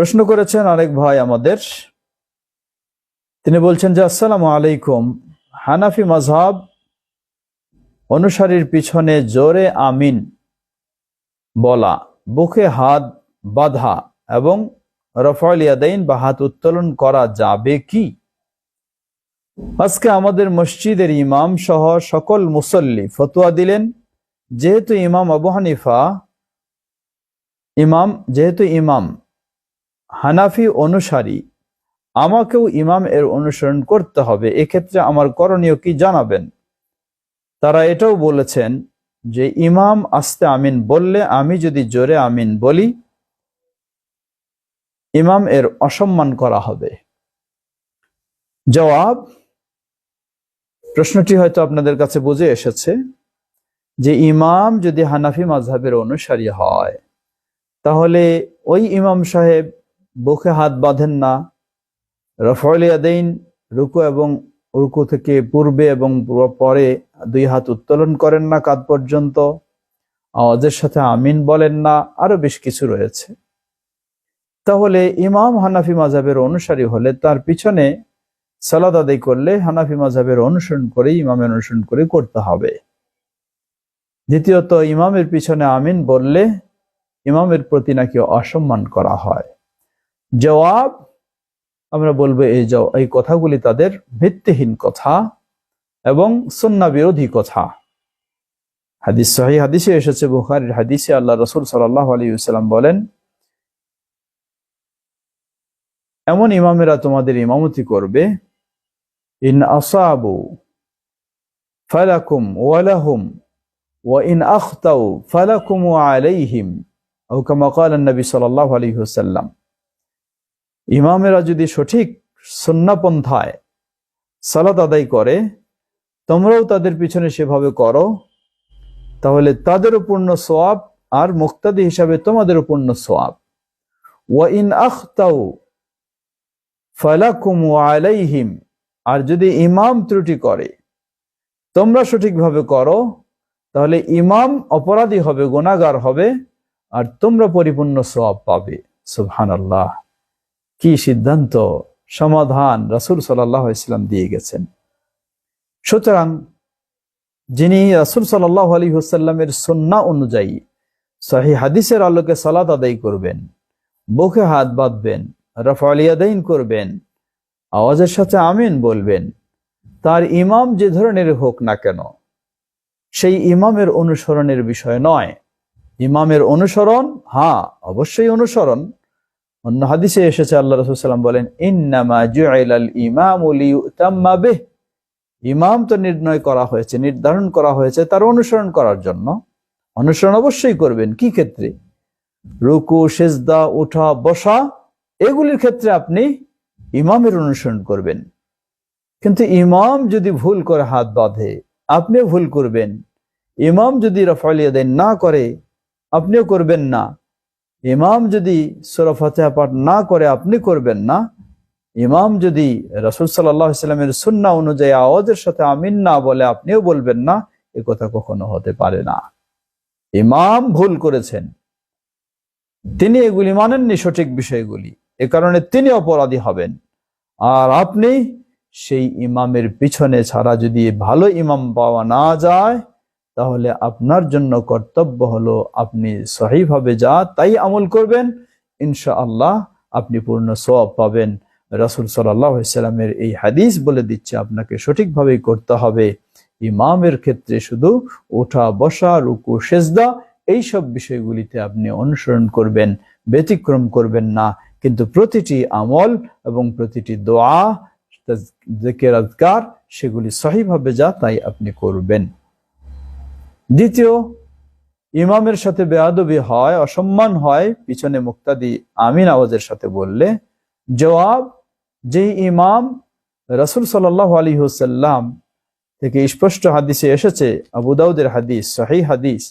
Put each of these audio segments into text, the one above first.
প্রশ্ন করেছেন আরেক ভাই আমাদের। তিনি বলছেন যে, আসসালামু আলাইকুম। হানাফি মাজহাব অনুসারীর পিছনে জোরে আমিন বলা, বুকে হাত বাঁধা এবং রফাল বা হাত উত্তোলন করা যাবে কি? আজকে আমাদের মসজিদের ইমাম সহ সকল মুসল্লি ফতোয়া দিলেন। যেহেতু ইমাম আবু হানিফা, ইমাম, যেহেতু ইমাম হানাফি অনুসারী, আমাকেও ইমাম এর অনুসরণ করতে হবে, এক্ষেত্রে আমার করণীয় কি জানাবেন? তারা এটাও বলেছেন যে, ইমাম আস্তে আমিন বললে আমি যদি জোরে আমিন বলি, ইমাম এর অসম্মান করা হবে। জবাব, প্রশ্নটি হয়তো আপনাদের কাছে বুঝে এসেছে যে, ইমাম যদি হানাফি মাঝহাবের অনুসারী হয়, তাহলে ওই ইমাম সাহেব বুকে হাত বাঁধেন না। রফল রুকু এবং রুকু থেকে পূর্বে এবং পরে দুই হাত উত্তোলন করেন না কাঁধ পর্যন্ত। আওয়াজের সাথে আমিন বলেন না, আরও বেশ কিছু রয়েছে। তাহলে ইমাম হানাফি মাঝাবের অনুসারী হলে তার পিছনে সালাদ আদায় করলে হানাফি মাঝাবের অনুসরণ করে ইমামের অনুসরণ করে করতে হবে। দ্বিতীয়ত, ইমামের পিছনে আমিন বললে ইমামের প্রতি নাকি অসম্মান করা হয়। জবাব, আমরা বলব এই এই কথাগুলি তাদের ভিত্তিহীন কথা এবং সন্না বিরোধী কথা। হাদিস, সহি হাদিসে এসেছে, বুখারির হাদিসে আল্লাহ রসুল সাল্লাহ আলী সাল্লাম বলেন, এমন ইমামেরা তোমাদের ইমামতি করবে, ইন আসাবু ফালাকুম ওয়ালাহুম, ওয়া ইন আখতাউ ফালাকুম আলাইহিম। ও কামা নবী সাল্লাল্লাহু আলাইহি ওয়াসাল্লাম। ইমামেরা যদি সঠিক সন্নাপন্থায় সালাত আদায় করে, তোমরাও তাদের পিছনে সেভাবে করো, তাহলে তাদেরও পূর্ণ সোয়াব আর মুক্তাদি হিসাবে তোমাদেরও পূর্ণ সোয়াব। ওয়া ইন আখতাউ ফালাকুম আলাইহিম, আর যদি ইমাম ত্রুটি করে, তোমরা সঠিকভাবে করো, তাহলে ইমাম অপরাধী হবে গুণাগার হবে, আর তোমরা পরিপূর্ণ সোয়াব পাবে। সুবহান আল্লাহ কি সিদ্ধান্ত, সমাধান রাসুল সাল্লাহ ইসলাম দিয়ে গেছেন। সুতরাং যিনি রাসুল সাল্লাহ আলী হুসাল্লামের সন্না অনুযায়ী সহি হাদিসের আলোকে সালাদ আদায় করবেন, বুকে হাত বাঁধবেন রফালিয়াদাইন করবেন, আওয়াজের সাথে আমিন বলবেন, তার ইমাম যে ধরনের হোক না কেন, সেই ইমামের অনুসরণের বিষয় নয়। ইমামের অনুসরণ হ্যাঁ অবশ্যই অনুসরণ অন্য হাদিসে এসেছে, আল্লাহ রসুলাম বলেন, ইন্নামা জুআইলাল ইমাম বেহ। ইমাম তো নির্ণয় করা হয়েছে, নির্ধারণ করা হয়েছে তার অনুসরণ করার জন্য। অনুসরণ অবশ্যই করবেন। কি ক্ষেত্রে? রুকু, সেজদা ওঠা বসা, এগুলির ক্ষেত্রে আপনি ইমামের অনুসরণ করবেন। কিন্তু ইমাম যদি ভুল করে হাত বাঁধে, আপনিও ভুল করবেন। ইমাম যদি রফালিয়া দেন না করে, আপনিও করবেন না। ইমাম যদি সুরা ফাতেহা পাঠ না করে, আপনি করবেন না। ইমাম যদি রসুল সাল্লামের সুন্না অনুযায়ী আওয়াজের সাথে আমিন না বলে, আপনিও বলবেন না, এ কথা কখনো হতে পারে না। ইমাম ভুল করেছেন। তিনি এগুলি মানেননি সঠিক বিষয়গুলি। এ কারণে তিনি অপরাধী হবেন। আর আপনি সেই ইমামের পিছনে ছাড়া যদি ভালো ইমাম পাওয়া না যায় তাহলে আপনার জন্য কর্তব্য হলো আপনি সহিভাবে যা তাই আমল করবেন। ইনশা আল্লাহ আপনি পূর্ণ সব পাবেন। রাসুল সাল্লামের এই হাদিস বলে দিচ্ছে, আপনাকে সঠিকভাবেই করতে হবে। ইমামের ক্ষেত্রে শুধু ওঠা, বসা, রুকু, সেজদা এইসব বিষয়গুলিতে আপনি অনুসরণ করবেন, ব্যতিক্রম করবেন না। কিন্তু প্রতিটি আমল এবং প্রতিটি দোয়া সেগুলি সহিভাবে যা তাই আপনি করবেন। দ্বিতীয় ইমামের সাথে বেয়াদবি হয় অসম্মান হয় পিছনে মুক্তাদি আমিন আওয়াজের সাথে বললে জবাব যে ইমাম রসুল সাল্লাহ আলী হুসাল্লাম থেকে স্পষ্ট হাদিসে এসেছে আবু দাউদের হাদিস সাহি হাদিস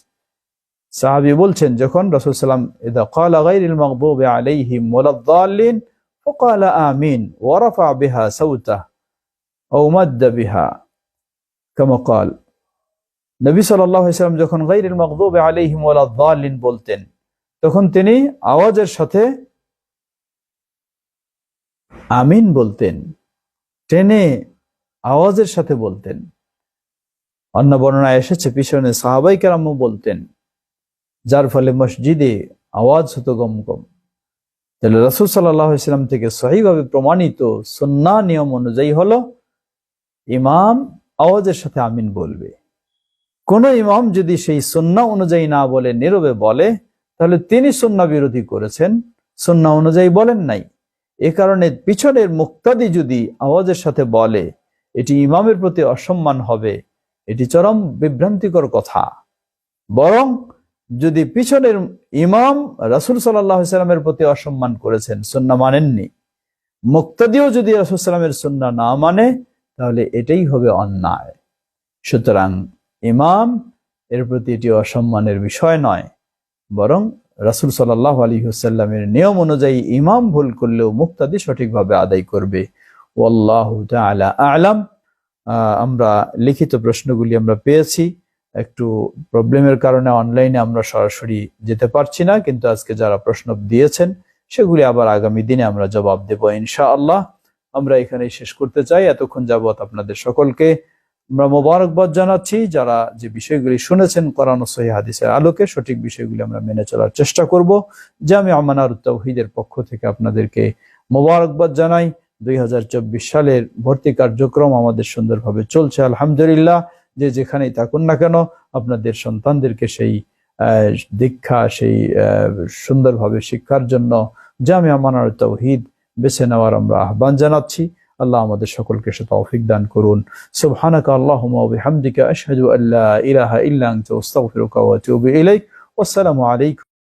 সাহাবি বলছেন যখন রসুল সাল্লাম ইদা قال غير المغضوب عليهم ولا الضالين فقال آمين ورفع بها صوته أو مد بها كما قال নবী সাল্লাম যখন গাইরিল মকদুব আলিহিম বলতেন, তখন তিনি আওয়াজের সাথে আমিন বলতেন, টেনে আওয়াজের সাথে বলতেন। অন্য বর্ণনায় এসেছে, পিছনে সাহাবাই কেরামও বলতেন, যার ফলে মসজিদে আওয়াজ হতো গম গম তাহলে রসুল সাল্লাহ ইসলাম থেকে সহিভাবে প্রমাণিত সন্না নিয়ম অনুযায়ী হলো, ইমাম আওয়াজের সাথে আমিন বলবে। কোন ইমাম যদি সেই সন্না অনুযায়ী না বলে, নীরবে বলে, তাহলে তিনি সন্না বিরোধী করেছেন। সন্না অনুযায়ী বলেন নাই। এ কারণে পিছনের মুক্তাদি যদি আওয়াজের সাথে বলে, এটি ইমামের প্রতি অসম্মান হবে। এটি চরম বিভ্রান্তিকর কথা। বরং যদি পিছনের ইমাম রাসুল সাল্লামের প্রতি অসম্মান করেছেন সন্না মানেননি। মুক্তাদিও যদি রাসুল সাল্লামের সন্না না মানে তাহলে এটাই হবে অন্যায়। সুতরাং ইমাম, এর প্রতি এটি অসম্মানের বিষয় নয়। বরং রাসুল সাল্লাহ আলী হুসাল্লামের নিয়ম অনুযায়ী ইমাম ভুল করলেও মুক্তাদি সঠিকভাবে আদায় করবে। ওল্লাহ আলা আলাম। আমরা লিখিত প্রশ্নগুলি আমরা পেয়েছি। একটু প্রবলেমের কারণে অনলাইনে আমরা সরাসরি যেতে পারছি না, কিন্তু আজকে যারা প্রশ্ন দিয়েছেন, সেগুলি আবার আগামী দিনে আমরা জবাব দেব ইনশা আল্লাহ আমরা এখানে শেষ করতে চাই। এতক্ষণ যাবৎ আপনাদের সকলকে আমরা মোবারকবাদ জানাচ্ছি যারা যে বিষয়গুলি শুনেছেন কোরআন সহি হাদিসের আলোকে, সঠিক বিষয়গুলি আমরা মেনে চলার চেষ্টা করব। যে আমি আমানার তৌহিদের পক্ষ থেকে আপনাদেরকে মোবারকবাদ জানাই। দুই হাজার চব্বিশ সালের ভর্তি কার্যক্রম আমাদের সুন্দরভাবে চলছে, আলহামদুলিল্লাহ। যে যেখানেই থাকুন না কেন, আপনাদের সন্তানদেরকে সেই দীক্ষা, সেই সুন্দরভাবে শিক্ষার জন্য জামিয়া মানার তৌহিদ বেছে নেওয়ার আমরা আহ্বান জানাচ্ছি। আল্লাহ আমাদের সকলকে সে তৌফিক দান করুন সুবহানাকা আল্লাহুম্মা ওয়া বিহামদিকা আশহাদু আল্লা ইলাহা ইল্লা আনতা আস্তাগফিরুকা ওয়া আতুবু ইলাইক ওয়াসসালামু আলাইকুম